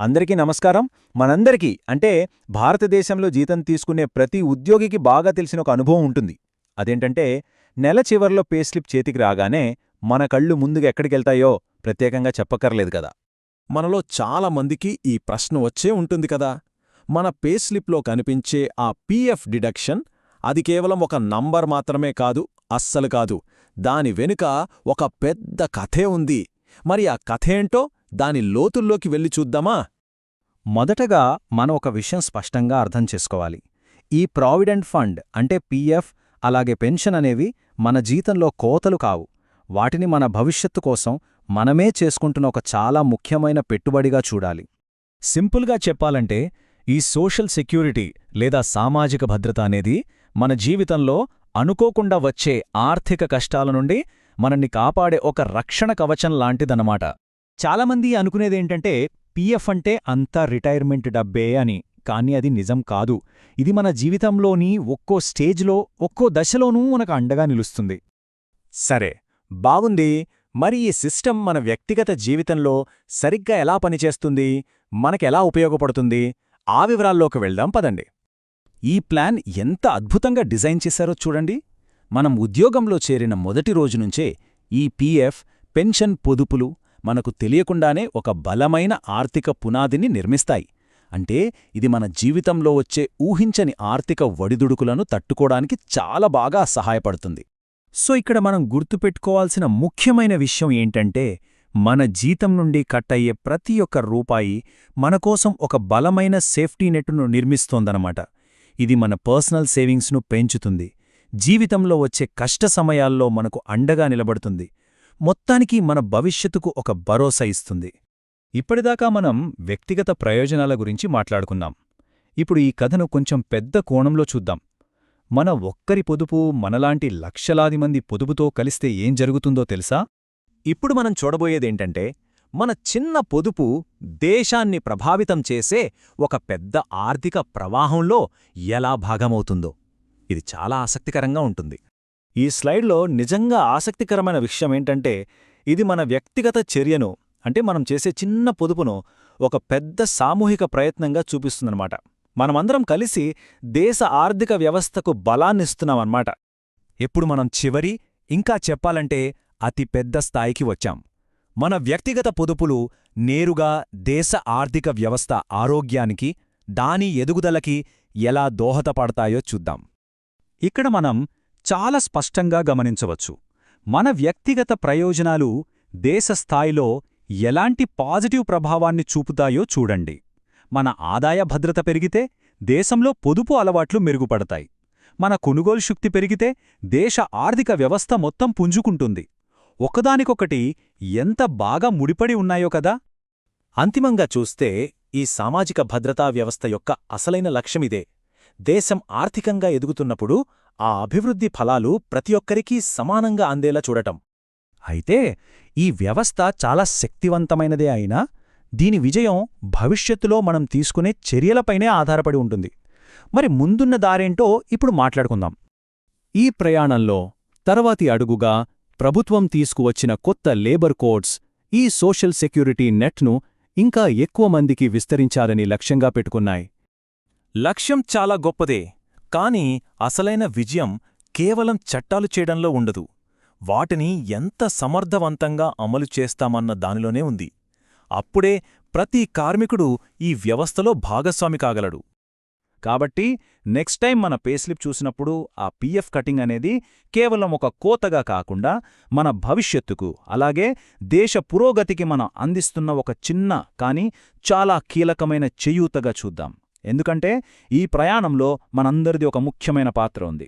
అందరికీ నమస్కారం. మనందరికీ అంటే భారతదేశంలో జీతం తీసుకునే ప్రతి ఉద్యోగికి బాగా తెలిసిన ఒక అనుభవం ఉంటుంది. అదేంటంటే నెల చివర్లో పేస్లిప్ చేతికి రాగానే మన కళ్ళు ముందుగా ఎక్కడికెళ్తాయో ప్రత్యేకంగా చెప్పక్కర్లేదు కదా. మనలో చాలా మందికి ఈ ప్రశ్న వచ్చే ఉంటుంది కదా. మన పేస్లిప్లో కనిపించే ఆ పీఎఫ్ డిడక్షన్ అది కేవలం ఒక నంబర్ మాత్రమే కాదు అస్సలు కాదు. దాని వెనుక ఒక పెద్ద కథే ఉంది. మరి ఆ కథేంటో దాని లోతుల్లోకి వెళ్ళి చూద్దామా? మొదటగా మనం ఒక విషయం స్పష్టంగా అర్థం చేసుకోవాలి. ఈ ప్రావిడెంట్ ఫండ్ అంటే పీఎఫ్ అలాగే పెన్షన్ అనేవి మన జీతంలో కోతలు కావు. వాటిని మన భవిష్యత్తు కోసం మనమే చేసుకుంటున్న ఒక చాలా ముఖ్యమైన పెట్టుబడిగా చూడాలి. సింపుల్గా చెప్పాలంటే ఈ సోషల్ సెక్యూరిటీ లేదా సామాజిక భద్రత అనేది మన జీవితంలో అనుకోకుండా వచ్చే ఆర్థిక కష్టాల నుండి మనల్ని కాపాడే ఒక రక్షణ కవచం లాంటిదన్నమాట. చాలామంది అనుకునేదేంటంటే పీఎఫ్ అంటే అంతా రిటైర్మెంట్ డబ్బే అని. కానీ అది నిజం కాదు. ఇది మన జీవితంలోని ఒక్కో స్టేజ్లో ఒక్కో దశలోనూ మనకు అండగా నిలుస్తుంది. సరే బాగుంది. మరి ఈ సిస్టమ్ మన వ్యక్తిగత జీవితంలో సరిగ్గా ఎలా పనిచేస్తుంది? మనకెలా ఉపయోగపడుతుంది? ఆ వివరాల్లోకి వెళ్దాం పదండి. ఈ ప్లాన్ ఎంత అద్భుతంగా డిజైన్ చేశారో చూడండి. మనం ఉద్యోగంలో చేరిన మొదటి రోజు నుంచే ఈ పీఎఫ్ పెన్షన్ పొదుపులు మనకు తెలియకుండానే ఒక బలమైన ఆర్థిక పునాదిని నిర్మిస్తాయి. అంటే ఇది మన జీవితంలో వచ్చే ఊహించని ఆర్థిక వడిదుడుకులను తట్టుకోవడానికి చాలా బాగా సహాయపడుతుంది. సో ఇక్కడ మనం గుర్తుపెట్టుకోవాల్సిన ముఖ్యమైన విషయం ఏంటంటే మన జీతం నుండి కట్టయ్యే ప్రతి ఒక్క రూపాయి మనకోసం ఒక బలమైన సేఫ్టీ నెట్ను నిర్మిస్తోందనమాట ఇది మన పర్సనల్ సేవింగ్స్ను పెంచుతుంది. జీవితంలో వచ్చే కష్ట సమయాల్లో మనకు అండగా నిలబడుతుంది. మొత్తానికి మన భవిష్యత్తుకు ఒక భరోసా ఇస్తుంది. ఇప్పటిదాకా మనం వ్యక్తిగత ప్రయోజనాల గురించి మాట్లాడుకున్నాం. ఇప్పుడు ఈ కథను కొంచెం పెద్ద కోణంలో చూద్దాం. మన ఒక్కరి పొదుపు మనలాంటి లక్షలాది మంది పొదుపుతో కలిస్తే ఏం జరుగుతుందో తెలుసా? ఇప్పుడు మనం చూడబోయేదేంటంటే మన చిన్న పొదుపు దేశాన్ని ప్రభావితం చేసే ఒక పెద్ద ఆర్థిక ప్రవాహంలో ఎలా భాగమవుతుందో. ఇది చాలా ఆసక్తికరంగా ఉంటుంది. ఈ స్లైడ్లో నిజంగా ఆసక్తికరమైన విషయం ఏంటంటే ఇది మన వ్యక్తిగత చర్యను అంటే మనం చేసే చిన్న పొదుపును ఒక పెద్ద సామూహిక ప్రయత్నంగా చూపిస్తుందన్నమాట. మనమందరం కలిసి దేశ ఆర్థిక వ్యవస్థకు బలాన్నిస్తున్నామన్నమాట. ఇప్పుడు మనం చివరి ఇంకా చెప్పాలంటే అతి పెద్ద స్థాయికి వచ్చాం. మన వ్యక్తిగత పొదుపులు నేరుగా దేశ ఆర్థిక వ్యవస్థ ఆరోగ్యానికి దాని ఎదుగుదలకి ఎలా దోహదపడతాయో చూద్దాం. ఇక్కడ మనం చాలా స్పష్టంగా గమనించవచ్చు. మన వ్యక్తిగత ప్రయోజనాలు దేశ స్థాయిలో ఎలాంటి పాజిటివ్ ప్రభావాన్ని చూపుతాయో చూడండి. మన ఆదాయ భద్రత పెరిగితే దేశంలో పొదుపు అలవాట్లు మెరుగుపడతాయి. మన కొనుగోలు శక్తి పెరిగితే దేశ ఆర్థిక వ్యవస్థ మొత్తం పుంజుకుంటుంది. ఒకదానికొకటి ఎంత బాగా ముడిపడి ఉన్నాయో కదా? అంతిమంగా చూస్తే ఈ సామాజిక భద్రతా వ్యవస్థ యొక్క అసలైన లక్ష్యమిదే. దేశం ఆర్థికంగా ఎదుగుతున్నప్పుడు ఆ అభివృద్ధి ఫలాలు ప్రతి ఒక్కరికీ సమానంగా అందేలా చూడటం. అయితే ఈ వ్యవస్థ చాలా శక్తివంతమైనదే అయినా దీని విజయం భవిష్యత్తులో మనం తీసుకునే చర్యలపైనే ఆధారపడి ఉంటుంది. మరి ముందున్న దారేంటో ఇప్పుడు మాట్లాడుకుందాం. ఈ ప్రయాణంలో తర్వాతి అడుగుగా ప్రభుత్వం తీసుకువచ్చిన కొత్త లేబర్ కోడ్స్ ఈ సోషల్ సెక్యూరిటీ నెట్ను ఇంకా ఎక్కువ మందికి విస్తరించాలని లక్ష్యంగా పెట్టుకున్నాయి. లక్ష్యం చాలా గొప్పదే. కాని అసలైన విజయం కేవలం చట్టాలు చేయడంలో ఉండదు. వాటిని ఎంత సమర్థవంతంగా అమలు చేస్తామన్న దానిలోనే ఉంది. అప్పుడే ప్రతి కార్మికుడు ఈ వ్యవస్థలో భాగస్వామి కాగలడు. కాబట్టి నెక్స్ట్ టైం మన పేస్లిప్ చూసినప్పుడు ఆ పీఎఫ్ కటింగ్ అనేది కేవలం ఒక కోతగా కాకుండా మన భవిష్యత్తుకు అలాగే దేశ పురోగతికి మనం అందిస్తున్న ఒక చిన్న కానీ చాలా కీలకమైన చేయూతగా చూద్దాం. ఎందుకంటే ఈ ప్రయాణంలో మనందరిది ఒక ముఖ్యమైన పాత్ర ఉంది.